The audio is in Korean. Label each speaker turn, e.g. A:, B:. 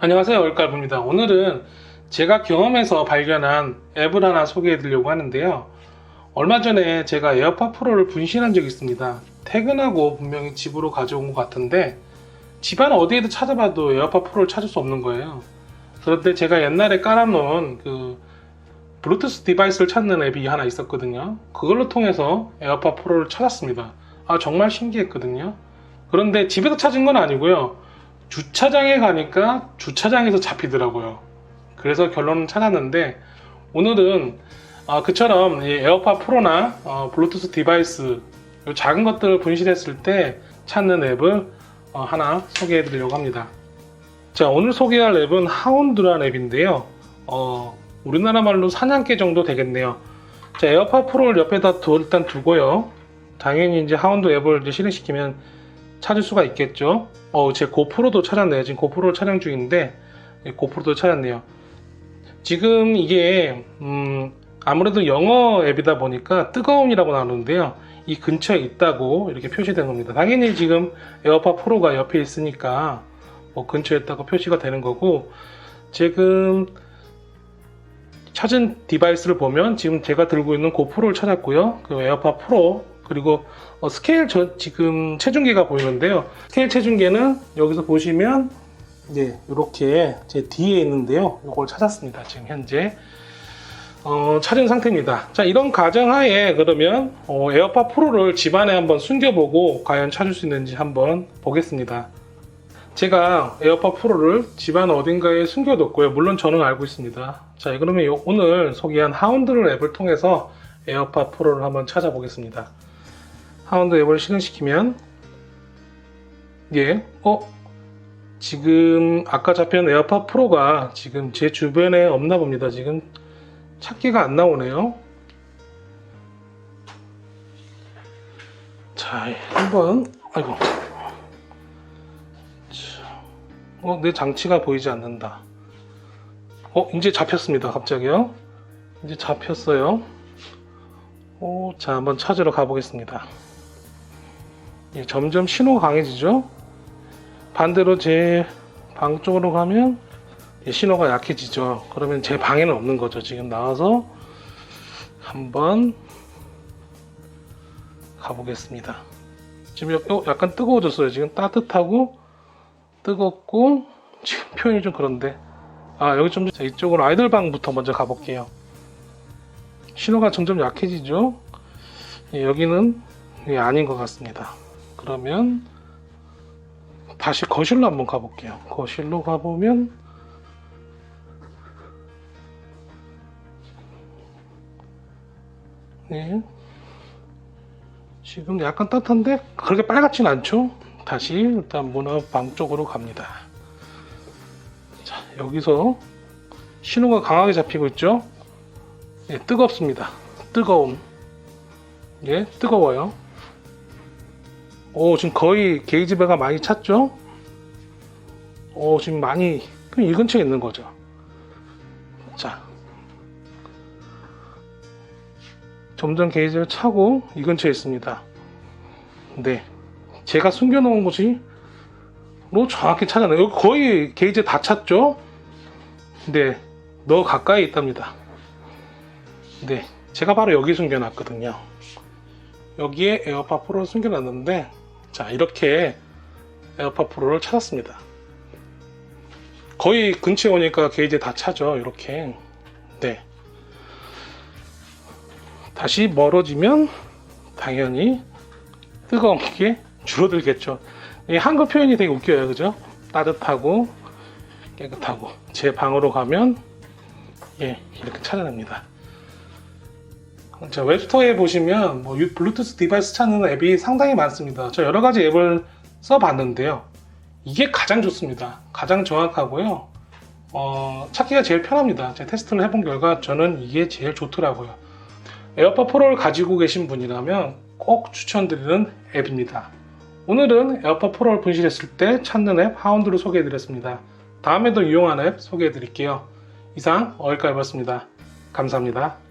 A: 안녕하세요 얼갈부입니다. 오늘은 제가 경험해서 발견한 앱을 하나 소개해 드리려고 하는데요. 얼마 전에 제가 에어팟 프로를 분실한 적이 있습니다. 퇴근하고 분명히 집으로 가져온 것 같은데 집안 어디에도 찾아봐도 에어팟 프로를 찾을 수 없는 거예요. 그런데 제가 옛날에 깔아놓은 그 블루투스 디바이스를 찾는 앱이 하나 있었거든요. 그걸로 통해서 에어팟 프로를 찾았습니다. 아 정말 신기했거든요. 그런데 집에서 찾은 건 아니고요 주차장에 가니까 주차장에서 잡히더라고요. 그래서 결론은 찾았는데 오늘은 아, 그처럼 이 에어팟 프로나 어, 블루투스 디바이스 요 작은 것들을 분실했을 때 찾는 앱을 어, 하나 소개해 드리려고 합니다. 자 오늘 소개할 앱은 하운드라는 앱인데요. 어, 우리나라 말로 사냥개 정도 되겠네요. 자 에어팟 프로를 옆에다 두, 일단 두고요. 당연히 이제 하운드 앱을 이제 실행시키면 찾을 수가 있겠죠. 어, 제 고프로도 찾았네요. 지금 고프로를 촬영 중인데 예, 고프로도 찾았네요. 지금 이게 음, 아무래도 영어 앱이다 보니까 뜨거움이라고 나오는데요. 이 근처에 있다고 이렇게 표시된 겁니다. 당연히 지금 에어팟 프로가 옆에 있으니까 뭐 근처에 있다고 표시가 되는 거고 지금 찾은 디바이스를 보면 지금 제가 들고 있는 고프로를 찾았고요. 그 에어팟 프로 그리고 어, 스케일 저, 지금 체중계가 보이는데요. 스케일 체중계는 여기서 보시면 이제 이렇게 제 뒤에 있는데요. 이걸 찾았습니다. 지금 현재 어, 찾은 상태입니다. 자 이런 가정하에 그러면 어, 에어팟 프로를 집안에 한번 숨겨보고 과연 찾을 수 있는지 한번 보겠습니다. 제가 에어팟 프로를 집안 어딘가에 숨겨뒀고요. 물론 저는 알고 있습니다. 자 그러면 요- 오늘 소개한 하운드를 앱을 통해서 에어팟 프로를 한번 찾아보겠습니다. 하운드 앱을 실행시키면 예, 어? 지금 아까 잡힌 에어팟 프로가 지금 제 주변에 없나 봅니다. 지금 찾기가 안 나오네요. 자, 한번 아이고. 자, 어, 내 장치가 보이지 않는다. 어, 이제 잡혔습니다. 갑자기요. 이제 잡혔어요. 오, 자, 한번 찾으러 가보겠습니다. 예, 점점 신호가 강해지죠? 반대로 제 방 쪽으로 가면 예, 신호가 약해지죠. 그러면 제 방에는 없는 거죠. 지금 나와서 한번 가보겠습니다. 지금 약간 뜨거워졌어요. 지금 따뜻하고 뜨겁고 지금 표현이 좀 그런데 아 여기 좀 자, 이쪽으로 아이들 방부터 먼저 가볼게요. 신호가 점점 약해지죠. 예, 여기는 예, 아닌 것 같습니다. 그러면 다시 거실로 한번 가볼게요. 거실로 가보면 네. 지금 약간 따뜻한데 그렇게 빨갛진 않죠? 다시 일단 문화방 쪽으로 갑니다. 자, 여기서 신호가 강하게 잡히고 있죠? 예, 뜨겁습니다. 뜨거움. 예, 뜨거워요. 오, 지금 거의 게이지 배가 많이 찼죠? 오, 지금 많이, 이 근처에 있는 거죠. 자. 점점 게이지를 차고 이 근처에 있습니다. 네. 제가 숨겨놓은 곳이 로 정확히 찾아내요. 여기 거의 게이지 다 찼죠? 네. 너 가까이 있답니다. 네. 제가 바로 여기 숨겨놨거든요. 여기에 에어팟 프로를 숨겨놨는데 자 이렇게 에어팟 프로를 찾았습니다. 거의 근처에 오니까 게이지 다 차죠 이렇게. 네. 다시 멀어지면 당연히 뜨거운 게 줄어들겠죠. 이 한글 표현이 되게 웃겨요 그죠? 따뜻하고 깨끗하고. 제 방으로 가면 예 이렇게 찾아냅니다 자, 웹스토어에 보시면 뭐 유- 블루투스 디바이스 찾는 앱이 상당히 많습니다. 저 여러 가지 앱을 써봤는데요. 이게 가장 좋습니다. 가장 정확하고요. 어, 찾기가 제일 편합니다. 제가 테스트를 해본 결과 저는 이게 제일 좋더라고요. 에어팟 프로를 가지고 계신 분이라면 꼭 추천드리는 앱입니다. 오늘은 에어팟 프로를 분실했을 때 찾는 앱 하운드를 소개해드렸습니다. 다음에도 유용한 앱 소개해드릴게요. 이상 어일까였습니다. 감사합니다.